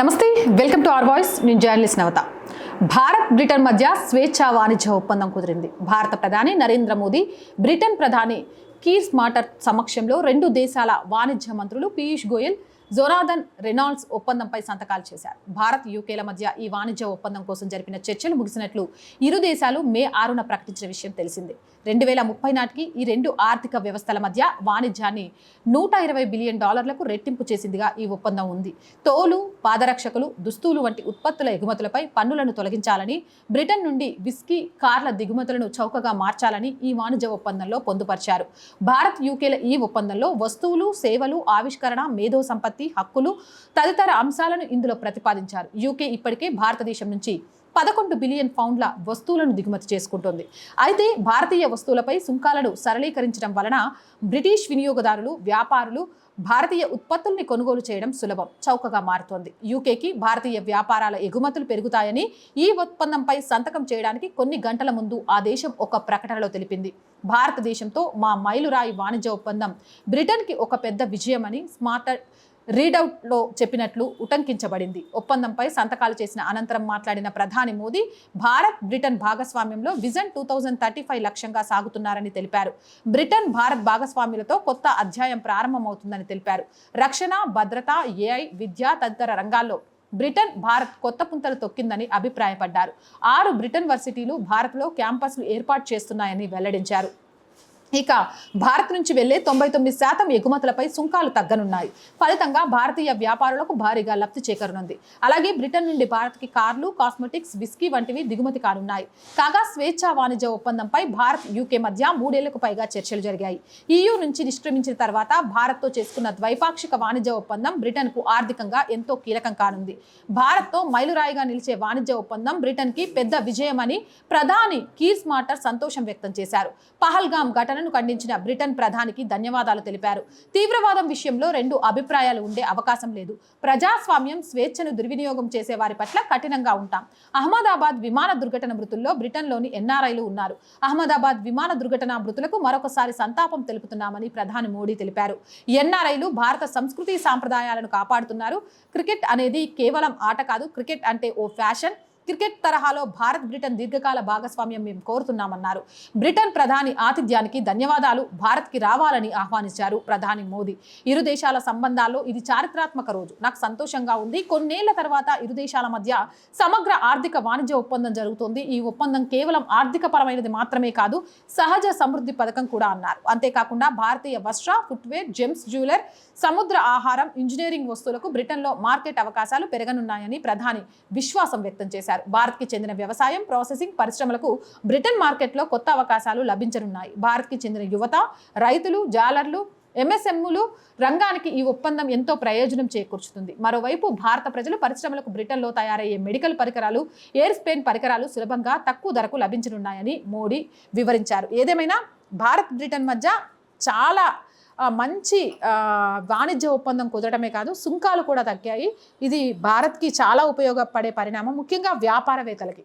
నమస్తే welcome to R voice. నేను journalist Navata. Bharat Britain మధ్య స్వేచ్ఛా వాణిజ్య ఒప్పందం కుదిరింది. భారత ప్రధాని నరేంద్ర మోదీ బ్రిటన్ ప్రధాని కీర్ స్మార్టర్ సమక్షంలో రెండు దేశాల వాణిజ్య మంత్రులు పీయూష్ గోయల్ జొనాథన్ రెనాల్డ్స్ ఒప్పందంపై సంతకాలు చేశారు. భారత్ యూకేల మధ్య ఈ వాణిజ్య ఒప్పందం కోసం జరిపిన చర్చలు ముగిసినట్లు ఇరు దేశాలు మే ఆరున ప్రకటించిన విషయం తెలిసిందే. రెండు వేల ముప్పై నాటికి ఈ రెండు ఆర్థిక వ్యవస్థల మధ్య వాణిజ్యాన్ని నూట ఇరవై బిలియన్ డాలర్లకు రెట్టింపు చేసిందిగా ఈ ఒప్పందం ఉంది. తోలు పాదరక్షకులు దుస్తులు వంటి ఉత్పత్తుల ఎగుమతులపై పన్నులను తొలగించాలని బ్రిటన్ నుండి విస్కీ కార్ల దిగుమతులను చౌకగా మార్చాలని ఈ వాణిజ్య ఒప్పందంలో పొందుపరిచారు. భారత్ యూకేల ఈ ఒప్పందంలో వస్తువులు సేవలు ఆవిష్కరణ మేధో సంపత్తి హక్కులు తదితర అంశాలను ఇందులో ప్రతిపాదించారు. యూకే ఇప్పటికే భారతదేశం నుంచి పదకొండు బిలియన్ పౌండ్ల వస్తువులను దిగుమతి చేసుకుంటుంది. అయితే భారతీయ వస్తువులపై సుంకాలను సరళీకరించడం వలన బ్రిటిష్ వినియోగదారులు వ్యాపారులు భారతీయ ఉత్పత్తుల్ని కొనుగోలు చేయడం సులభం చౌకగా మారుతోంది. యూకేకి భారతీయ వ్యాపారాల ఎగుమతులు పెరుగుతాయని ఈ ఒప్పందంపై సంతకం చేయడానికి కొన్ని గంటల ముందు ఆ దేశం ఒక ప్రకటనలో తెలిపింది. భారతదేశంతో మా మైలురాయి వాణిజ్య ఒప్పందం బ్రిటన్కి ఒక పెద్ద విజయమని స్మార్టర్ రీడౌట్లో చెప్పినట్లు ఉటంకించబడింది. ఒప్పందంపై సంతకాలు చేసిన అనంతరం మాట్లాడిన ప్రధాని Modi Bharat Britain భాగస్వామ్యంలో vision two thousand thirty five లక్ష్యంగా సాగుతున్నారని తెలిపారు. బ్రిటన్ భారత్ భాగస్వామ్యులతో కొత్త అధ్యాయం ప్రారంభమవుతుందని తెలిపారు. రక్షణ భద్రత ఏఐ విద్య తదితర రంగాల్లో బ్రిటన్ భారత్ కొత్త పుంతలు తొక్కిందని అభిప్రాయపడ్డారు. ఆరు బ్రిటన్ వర్సిటీలు భారత్లో క్యాంపస్లు ఏర్పాటు చేస్తున్నాయని వెల్లడించారు. ఇక భారత్ నుంచి వెళ్ళే తొంభై తొమ్మిది శాతం ఎగుమతులపై సుంకాలు తగ్గనున్నాయి. ఫలితంగా భారతీయ వ్యాపారులకు భారీగా లబ్ధి చేకరనుంది. అలాగే బ్రిటన్ నుండి భారత్కి కార్లు కాస్మెటిక్స్ విస్కీ వంటివి దిగుమతి కానున్నాయి. కాగా స్వేచ్ఛా వాణిజ్య ఒప్పందంపై భారత్ యూకే మధ్య మూడేళ్ళకు పైగా చర్చలు జరిగాయి. ఈయూ నుంచి నిష్క్రమించిన తర్వాత భారత్తో చేసుకున్న ద్వైపాక్షిక వాణిజ్య ఒప్పందం బ్రిటన్కు ఆర్థికంగా ఎంతో కీలకం కానుంది. భారత్తో మైలురాయిగా నిలిచే వాణిజ్య ఒప్పందం బ్రిటన్కి పెద్ద విజయమని ప్రధాని కీర్ స్మార్టర్ సంతోషం వ్యక్తం చేశారు. పహల్గాం ఘటనను ఖండించిన బ్రిటన్ ప్రధానికి ధన్యవాదాలు తెలిపారు. తీవ్రవాదం విషయంలో రెండు అభిప్రాయాలు ఉండే అవకాశం లేదు. ప్రజాస్వామ్యం స్వేచ్ఛను దుర్వినియోగం చేసే వారి పట్ల కఠినంగా ఉంటాం. అహ్మదాబాద్ విమాన దుర్ఘటన మృతుల్లో బ్రిటన్లోని ఎన్ఆర్ఐలు ఉన్నారు. అహ్మదాబాద్ విమాన దుర్ఘటన మృతులకు మరొకసారి సంతాపం తెలుపుతున్నామని ప్రధాని మోడీ తెలిపారు. ఎన్ఆర్ఐలు భారత సంస్కృతి సాంప్రదాయాలను కాపాడుతున్నారు. క్రికెట్ అనేది కేవలం ఆట కాదు క్రికెట్ అంటే ఓ ఫ్యాషన్. క్రికెట్ తరహాలో భారత్ బ్రిటన్ దీర్ఘకాల భాగస్వామ్యం మేము కోరుతున్నామన్నారు. బ్రిటన్ ప్రధాని ఆతిథ్యానికి ధన్యవాదాలు భారత్కి రావాలని ఆహ్వానించారు ప్రధాని మోదీ. ఇరు దేశాల సంబంధాల్లో ఇది చారిత్రాత్మక రోజు. నాకు సంతోషంగా ఉంది. కొన్నేళ్ళ తర్వాత ఇరు దేశాల మధ్య సమగ్ర ఆర్థిక వాణిజ్య ఒప్పందం జరుగుతోంది. ఈ ఒప్పందం కేవలం ఆర్థిక పరమైనది మాత్రమే కాదు సహజ సమృద్ధి పథకం కూడా అన్నారు. అంతేకాకుండా భారతీయ వస్త్ర ఫుట్వేర్ జెమ్స్ జ్యువెలర్ సముద్ర ఆహారం ఇంజనీరింగ్ వస్తువులకు బ్రిటన్లో మార్కెట్ అవకాశాలు పెరగనున్నాయని ప్రధాని విశ్వాసం వ్యక్తం చేశారు. భారత్కి చెందిన వ్యవసాయం ప్రాసెసింగ్ పరిశ్రమలకు బ్రిటన్ మార్కెట్లో కొత్త అవకాశాలు లభించనున్నాయి. భారత్కి చెందిన యువత రైతులు జాలర్లు ఎంఎస్ఎంలు రంగానికి ఈ ఒప్పందం ఎంతో ప్రయోజనం చేకూర్చుతుంది. మరోవైపు భారత ప్రజలు పరిశ్రమలకు బ్రిటన్లో తయారయ్యే మెడికల్ పరికరాలు ఎయిర్ స్పెయిన్ పరికరాలు సులభంగా తక్కువ ధరకు లభించనున్నాయని మోడీ వివరించారు. ఏదేమైనా భారత్ బ్రిటన్ మధ్య చాలా మంచి వాణిజ్య ఒప్పందం కుదరడమే కాదు సుంకాలు కూడా తగ్గాయి. ఇది భారత్కి చాలా ఉపయోగపడే పరిణామం ముఖ్యంగా వ్యాపారవేత్తలకి.